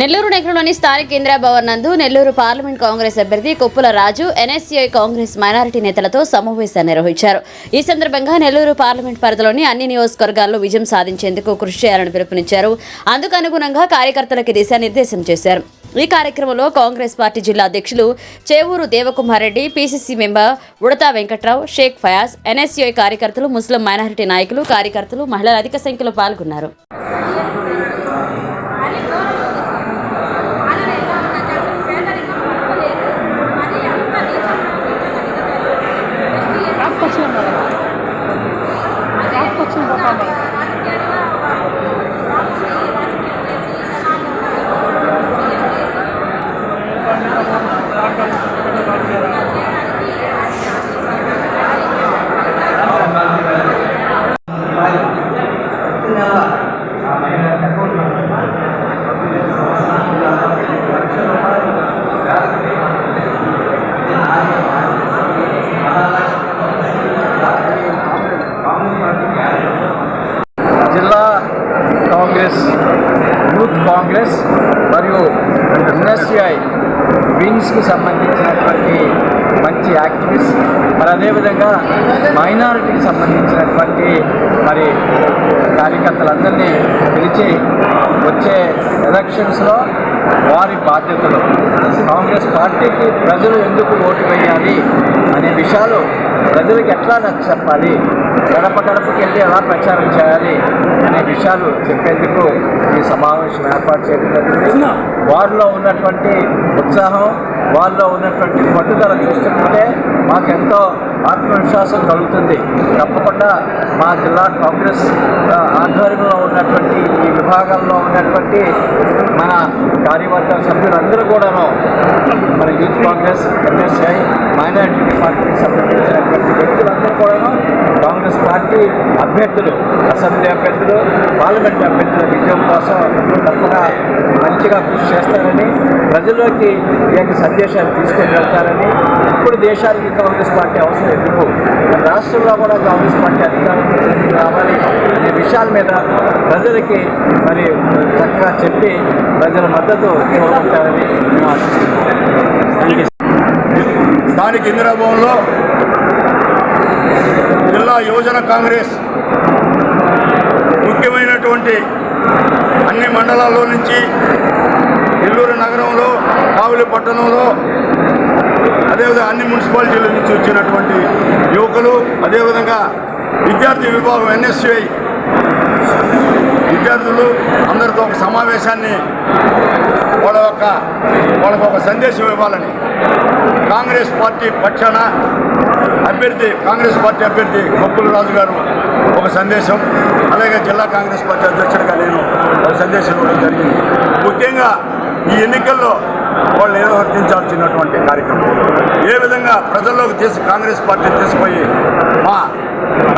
నెల్లూరు నగరంలోని స్థానిక కేంద్ర భవన్ నందు నెల్లూరు పార్లమెంట్ కాంగ్రెస్ అభ్యర్థి కొప్పుల రాజు ఎన్ఎస్సీఐ కాంగ్రెస్ మైనారిటీ నేతలతో సమావేశాన్ని నిర్వహించారు. ఈ సందర్భంగా నెల్లూరు పార్లమెంట్ పరిధిలోని అన్ని నియోజకవర్గాల్లో విజయం సాధించేందుకు కృషి చేయాలని పిలుపునిచ్చారు. అందుకు అనుగుణంగా కార్యకర్తలకు దిశానిర్దేశం చేశారు. ఈ కార్యక్రమంలో కాంగ్రెస్ పార్టీ జిల్లా అధ్యక్షులు Chevuru Devakumar Reddy PCC member Udatha Venkatrao Sheikh Fayaz NSCI కార్యకర్తలు ముస్లిం మైనారిటీ నాయకులు కార్యకర్తలు మహిళలు అధిక సంఖ్యలో పాల్గొన్నారు రాకపోవచ్చు రాకపోవచ్చు పోతాను జిల్లా కాంగ్రెస్ యూత్ కాంగ్రెస్ మరియు ఎన్ఎస్సిఐ వింగ్స్కి సంబంధించినటువంటి మంచి యాక్టివిస్ట్. మరి అదేవిధంగా మైనారిటీకి సంబంధించినటువంటి మరి కార్యకర్తలందరినీ పిలిచి వచ్చే ఎలక్షన్స్లో వారి బాధ్యతలు. కాంగ్రెస్ పార్టీకి ప్రజలు ఎందుకు ఓటు వేయాలి అనే విషయాలు ప్రజలకు ఎట్లా నచ్చ చెప్పాలి? గడప గడపకి వెళ్ళి ఎలా ప్రచారం చేయాలి? విషయాలు చెప్పేందుకు ఈ సమావేశం ఏర్పాటు చేయడం జరిగింది. వారిలో ఉన్నటువంటి ఉత్సాహం వాళ్ళలో ఉన్నటువంటి పట్టుదల చూస్తుంటే మాకెంతో ఆత్మవిశ్వాసం కలుగుతుంది. తప్పకుండా మా జిల్లా కాంగ్రెస్ ఆధ్వర్యంలో ఉన్నటువంటి ఈ విభాగంలో ఉన్నటువంటి మన కార్యవర్గ సభ్యులందరూ కూడాను మన యూత్ కాంగ్రెస్ ఎంఎస్ఐ మైనారిటీ కూడాను కాంగ్రెస్ పార్టీ అభ్యర్థులు అసెంబ్లీ అభ్యర్థులు పార్లమెంట్ అభ్యర్థుల విజయం కోసం తప్పగా మంచిగా కృషి చేస్తారని ప్రజల్లోకి ఈ సందేశాన్ని సందేశాలు తీసుకొని వెళ్తారని ఇప్పుడు దేశానికి కాంగ్రెస్ పార్టీ అవసరం ఎందుకు? రాష్ట్రంలో కూడా కాంగ్రెస్ పార్టీ అధికారంలోకి రావాలి అనే విషయాల మీద ప్రజలకి మరి చక్కగా చెప్పి ప్రజల మద్దతు కోరుకుంటారని మేము ఆశిస్తున్నాం స్థానిక ఇందిరాభవన్లో జిల్లా యువజన కాంగ్రెస్ ముఖ్యమైనటువంటి అన్ని మండలాల్లో నుంచి నెల్లూరు నగరంలో కావులి పట్టణంలో అదేవిధంగా అన్ని మున్సిపాలిటీల నుంచి వచ్చినటువంటి యువకులు అదేవిధంగా విద్యార్థి విభాగం ఎన్ఎస్యుఐ విద్యార్థులు అందరితో ఒక సమావేశాన్ని వాళ్ళ యొక్క వాళ్ళకు ఒక సందేశం ఇవ్వాలని కాంగ్రెస్ పార్టీ పక్షాన అభ్యర్థి కాంగ్రెస్ పార్టీ అభ్యర్థి కొప్పుల రాజు గారు ఒక సందేశం. అలాగే జిల్లా కాంగ్రెస్ పార్టీ అధ్యక్షుడిగా నేను ఒక సందేశం ఇవ్వడం జరిగింది. ముఖ్యంగా ఈ ఎన్నికల్లో వాళ్ళు నిర్వర్తించాల్సినటువంటి కార్యక్రమం. ఏ విధంగా ప్రజల్లోకి తీసి కాంగ్రెస్ పార్టీని తీసుకుపోయి మా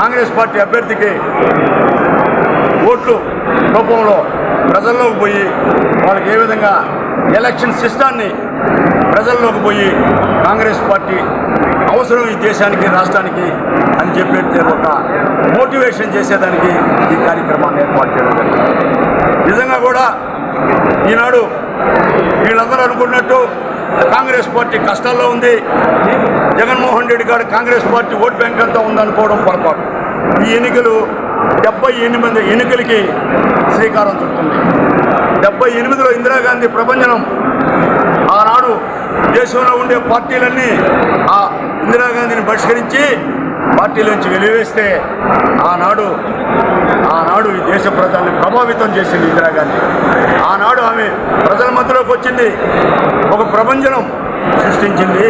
కాంగ్రెస్ పార్టీ అభ్యర్థికి ఓట్లు రూపంలో ప్రజల్లోకి పోయి వాళ్ళకి ఏ విధంగా ఎలక్షన్ సిస్టాన్ని ప్రజల్లోకి పోయి కాంగ్రెస్ పార్టీ అవసరం ఈ దేశానికి రాష్ట్రానికి అని చెప్పేది ఒక మోటివేషన్ చేసేదానికి ఈ కార్యక్రమాన్ని ఏర్పాటు చేయడం జరిగింది. నిజంగా కూడా ఈనాడు వీళ్ళందరూ అనుకున్నట్టు కాంగ్రెస్ పార్టీ కష్టాల్లో ఉంది. జగన్మోహన్ రెడ్డి గారు కాంగ్రెస్ పార్టీ ఓట్ బ్యాంక్ అంతా ఉందనుకోవడం పొరపాటు. ఈ ఎన్నికలు డెబ్బై ఎనిమిది ఎన్నికలకి శ్రీకారం చుడుతుంది. డెబ్బై ఎనిమిదిలో ఇందిరాగాంధీ ప్రభంజనం ఆనాడు దేశంలో ఉండే పార్టీలన్నీ ఆ ఇందిరాగాంధీని బహిష్కరించి పార్టీలోంచి వెలివేస్తే ఆనాడు ఆనాడు ఈ దేశ ప్రజల్ని ప్రభావితం చేసింది ఇందిరాగాంధీ. ఆనాడు ఆమె ప్రజల మధ్యలోకి వచ్చింది. ఒక ప్రభంజనం. సృష్టించింది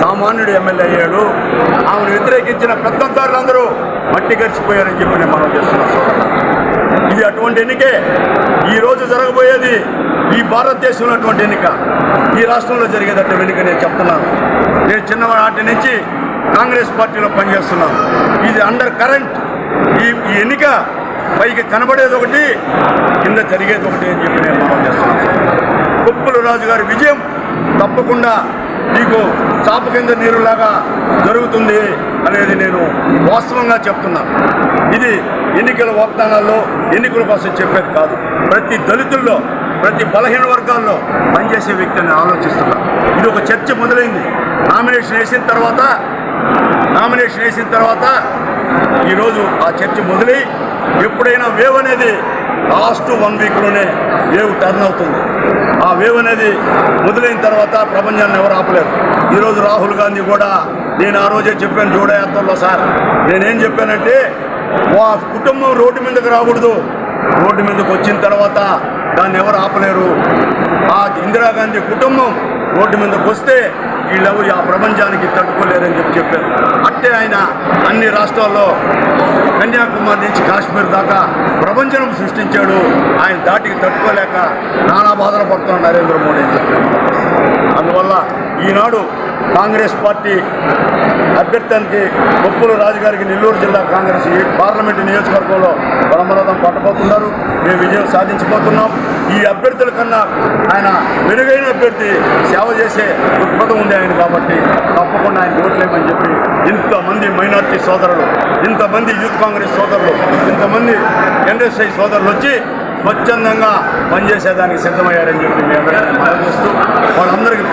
సామాన్యుడు ఎమ్మెల్యే అయ్యాడు. ఆమెను వ్యతిరేకించిన పెద్దదారులందరూ మట్టి గడిచిపోయారని చెప్పి నేను మనం చేస్తున్నాం ఇది అటువంటి ఎన్నికే. ఈరోజు జరగబోయేది ఈ భారతదేశంలో అటువంటి ఎన్నిక. ఈ రాష్ట్రంలో జరిగేదట్టు ఎన్నిక నేను చెప్తున్నాను. నేను చిన్ననాటి నుంచి కాంగ్రెస్ పార్టీలో పనిచేస్తున్నాను. ఇది అండర్ కరెంట్ ఈ ఈ ఎన్నిక పైకి కనబడేది ఒకటి కింద జరిగేది ఒకటి అని చెప్పి నేను మనం చేస్తున్నాను. కుప్పుల రాజు గారి విజయం తప్పకుండా నీకు చాప కింద నీరులాగా జరుగుతుంది అనేది నేను వాస్తవంగా చెప్తున్నాను. ఇది ఎన్నికల వాగ్దానాల్లో ఎన్నికల కోసం చెప్పేది కాదు. ప్రతి దళితుల్లో ప్రతి బలహీన వర్గాల్లో పనిచేసే వ్యక్తి అని ఆలోచిస్తున్నా ఇది ఒక చర్చ మొదలైంది. నామినేషన్ వేసిన తర్వాత నామినేషన్ వేసిన తర్వాత ఈరోజు ఆ చర్చ మొదలై ఎప్పుడైనా వేవ్ అనేది లాస్ట్ వన్ వీక్లోనే వేవ్ టర్న్ అవుతుంది. ఆ వేవ్ అనేది మొదలైన తర్వాత ప్రపంచాన్ని ఎవరు ఆపలేరు. ఈరోజు రాహుల్ గాంధీ కూడా నేను ఆ రోజే చెప్పాను జోడయాత్రలో సార్. నేనేం చెప్పానంటే వా కుటుంబం రోడ్డు మీదకి రాకూడదు. రోడ్డు మీదకి వచ్చిన తర్వాత దాన్ని ఎవరు ఆపలేరు? ఆ ఇందిరాగాంధీ కుటుంబం రోడ్డు మీదకి వస్తే వీళ్ళెవరు ఆ ప్రపంచానికి తట్టుకోలేరని చెప్పి చెప్పారు. అట్టే ఆయన అన్ని రాష్ట్రాల్లో కన్యాకుమారి నుంచి కాశ్మీర్ దాకా ప్రపంచం సృష్టించాడు. ఆయన దాటికి తట్టుకోలేక నానా బాధలు పడుతున్నాడు నరేంద్ర మోడీ అని చెప్పారు అందువల్ల ఈనాడు కాంగ్రెస్ పార్టీ అభ్యర్థానికి కొప్పుల రాజుగారికి నెల్లూరు జిల్లా కాంగ్రెస్ ఈ పార్లమెంటు నియోజకవర్గంలో పరమరథం పట్టబోతున్నారు. మేము విజయం సాధించబోతున్నాం. ఈ అభ్యర్థుల కన్నా ఆయన మెరుగైన అభ్యర్థి సేవ చేసే దృక్పథం ఉంది ఆయన కాబట్టి తప్పకుండా ఆయన ఓట్లేమని చెప్పి ఇంతమంది మైనార్టీ సోదరులు ఇంతమంది యూత్ కాంగ్రెస్ సోదరులు ఇంతమంది ఎన్ఎస్ఐ సోదరులు వచ్చి స్వచ్ఛందంగా పనిచేసేదానికి సిద్ధమయ్యారని చెప్పి మేము అందరికీ మనవి చేస్తూ వాళ్ళందరికీ